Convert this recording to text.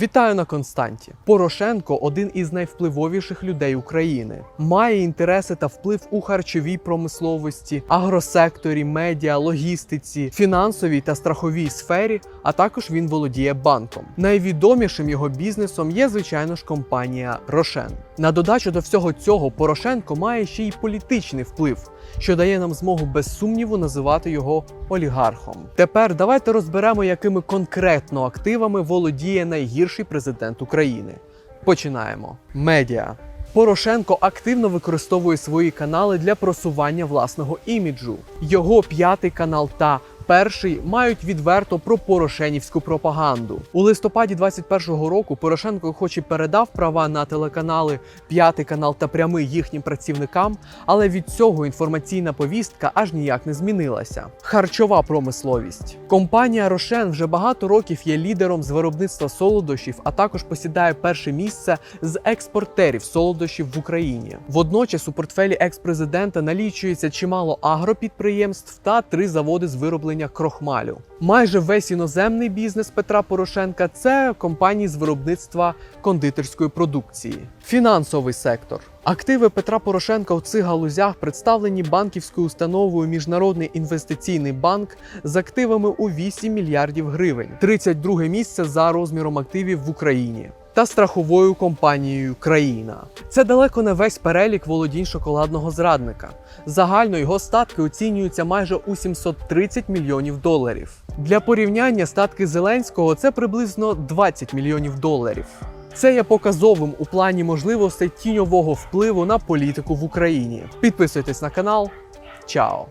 Вітаю на Константі. Порошенко один із найвпливовіших людей України. Має інтереси та вплив у харчовій промисловості, агросекторі, медіа, логістиці, фінансовій та страховій сфері. А також він володіє банком. Найвідомішим його бізнесом є, звичайно ж, компанія Рошен. На додачу до всього цього Порошенко має ще й політичний вплив, що дає нам змогу без сумніву називати його олігархом. Тепер давайте розберемо, якими конкретно активами володіє найгірший президент України. Починаємо. Медіа. Порошенко активно використовує свої канали для просування власного іміджу. Його п'ятий канал та перший мають відверто пропорошенівську пропаганду. У листопаді 21-го року Порошенко, хоч і передав права на телеканали п'ятий канал та прямий їхнім працівникам, але від цього інформаційна повістка аж ніяк не змінилася. Харчова промисловість. Компанія Рошен вже багато років є лідером з виробництва солодощів, а також посідає перше місце з експортерів солодощів в Україні. Водночас у портфелі екс-президента налічується чимало агропідприємств та три заводи з вироблення крохмалю. Майже весь іноземний бізнес Петра Порошенка це компанії з виробництва кондитерської продукції. Фінансовий сектор. Активи Петра Порошенка в цих галузях представлені банківською установою Міжнародний інвестиційний банк з активами у 8 мільярдів гривень, 32 місце за розміром активів в Україні. Та страховою компанією Країна це далеко не весь перелік володінь шоколадного зрадника. Загально його статки оцінюються майже у 730 мільйонів доларів. Для порівняння статки Зеленського це приблизно 20 мільйонів доларів. Це є показовим у плані можливостей тіньового впливу на політику в Україні. Підписуйтесь на канал. Чао!